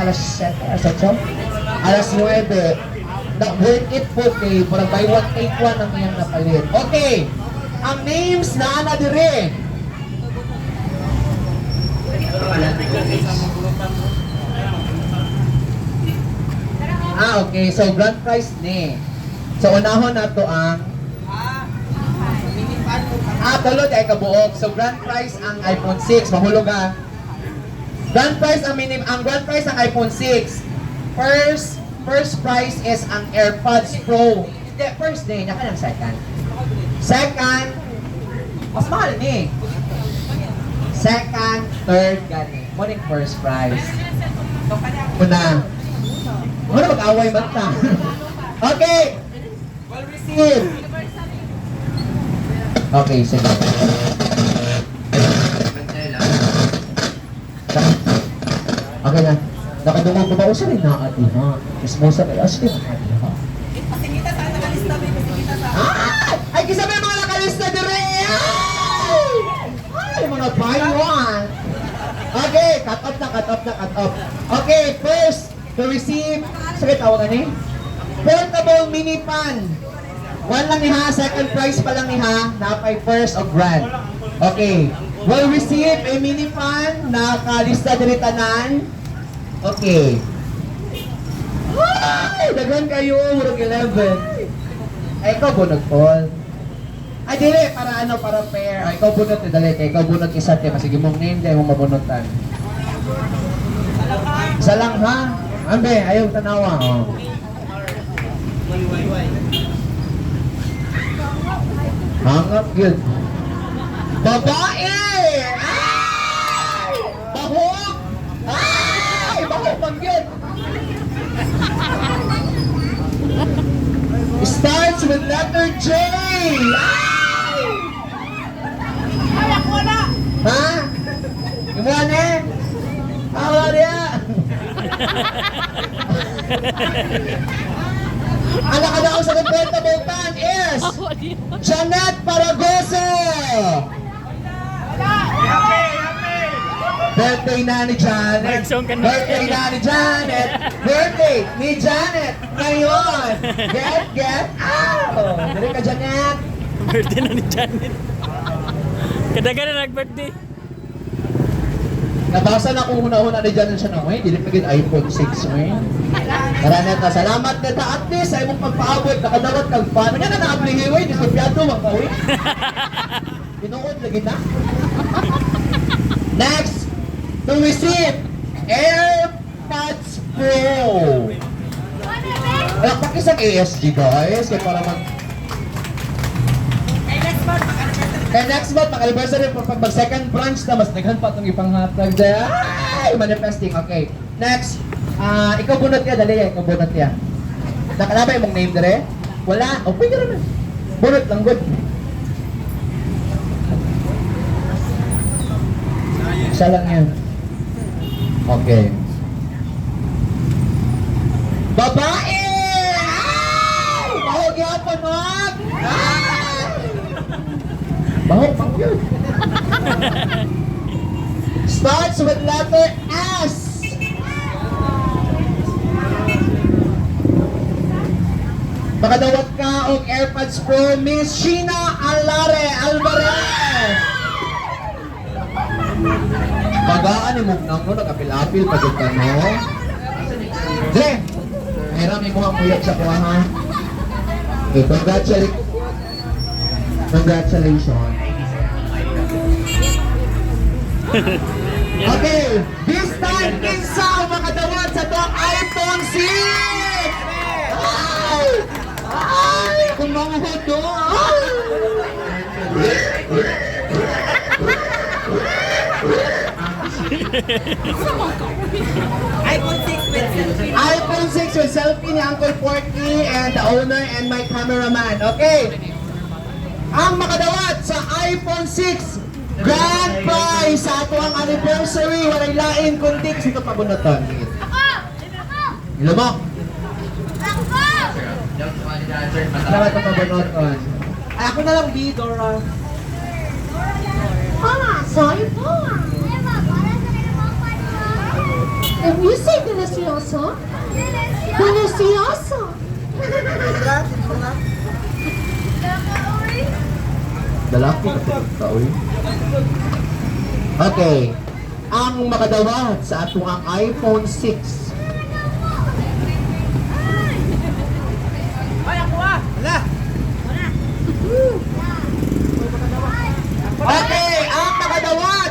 alas 7, alas 8, alas 9. Na, worth it po kay, parang buy one, take one ang iyang napalit. Okay, ang names na ana dire. Ah, okay. So, grand prize ni. So, unahon na to ang Ah, tulod ay kabuok. So, grand prize ang iPhone 6. Mahulog ah. Grand prize ang minim ang grand prize ang iPhone 6. First first prize is ang AirPods Pro. Hindi, first day, naka ng second. Second, mas mahal ni. Second, third, gani. Morning first prize. Una. Muna mag-away ba ta? okay. Well received. Okay, sige. Okay na. Nakadungog ko ba? O siya rin na ati ha? Ismosa kayo. Siya rin na ati ha? Pasingita sa nakalista, may pasingita sa... Ah! Ay, kisabay mga nakalista dire! Ay! Ay, mga payuan! Okay, cut off na, cut off na, cut off. Okay, first, to receive, sige tawagan ni? Portable mini pan. One lang ni ha, second prize pa lang ni ha, napay first of grand. Okay, will receive a mini pan, nakalista diri tanan. Okay. Ay, dagan kayo, murag 11. Ay, ikaw bunod, Paul. Ay, dili, para ano, para fair. Ay, ikaw bunod, eh, dali, kay ikaw bunod isa, te, masige mong name, dahil mong mabunutan. Isa lang, ha? Ambe, ayaw tanawa, oh. Hangap yun. Babae! Ay! Bahok! Ay! Bahok pag yun! Starts with letter J! Ay! Ay, ako wala! Ha? Gimana eh? Awa dia. Anak anak ko sa portable pan is Janet Paragoso. Birthday na ni Janet. Ka. Birthday na ni Janet. Birthday ni Janet. Ngayon. Get, get out. Dali ka, Janet. Birthday na ni Janet. Kadaga na nag-birthday. Nabasa na kung una-una ni Janet siya na, "Uy, dili pa gid iPhone 6 uy." Maraming na salamat na ta at least ay mong pagpaabot nakadawat kag fan. Nga na na-apply hiway, diskupyado man ka uy. Tinuod lagi na. Next, to receive AirPods Pro. Wala pa kisang ASG guys, kaya para mag Ay, next month. Kaya next month, mag-anniversary pag mag second branch na, mas naghan pa itong ipanghatag dyan. Ay, manifesting. Okay. Next, ah ikaw bunot ya, dali ya, ikaw bunot ya. Nakalabay mong name dire? Wala. O, pwede rin. Bunot lang, good. Isa lang yan. Okay. Babae! Ay! Bahog yapon, wag! Ay! Bahog pang yun. Starts with letter S. Makadawat ka og AirPods Pro Miss Sheena Alare Alvarez. Bagaan ni mong nang no, nagapil-apil pa ka, no? Dre! Mayroon may mukhang muyag sa kuha, ha? Okay, congratulations. Congratulations. Okay, this time kinsa ang makadawat sa tong iPhone 6! Ay! Ay! Kung mamuhod do! iPhone 6 with selfie. iPhone 6 with selfie ni Uncle Porky and the owner and my cameraman. Okay. Ang makadawat sa iPhone 6 Grand prize sa ato ang anniversary walay lain kundi kasi ito pabunoton. Ilo mo. Salamat ito pabunoton. Ay, ako na lang B, Dora. Ah, sorry po. If you say delicioso, delicioso. Lalaki ka uy. Okay. Ang makadawat sa atong ang iPhone 6. Ay, ako ah. Wala. Okay, ang makadawat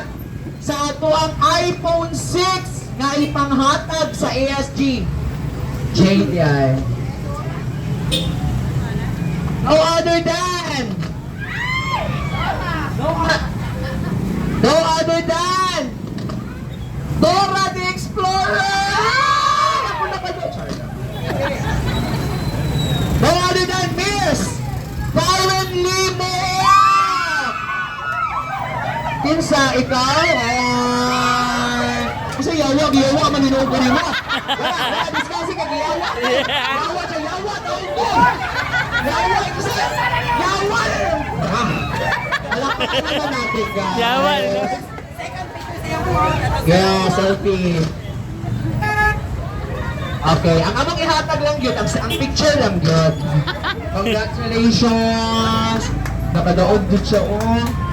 sa ato ang iPhone 6 nga ipanghatag sa ASG. Yan. No other than No, no other than Dora the Explorer! No other than Miss Byron Limo! Kinsa, ikaw? Ay! Yawa, yawa, maninog ko rin mo. Wala, wala, discussing ka, yawa. Yawa siya, yawa, tawag ko. Yawa, kasi, yawa. Ah, Alam ko na natin, guys. Yawa, no? Siya Yeah, selfie. Okay, ang among ihatag lang yun, ang, ang picture lang yun. Congratulations! Nakadaog din siya, oh.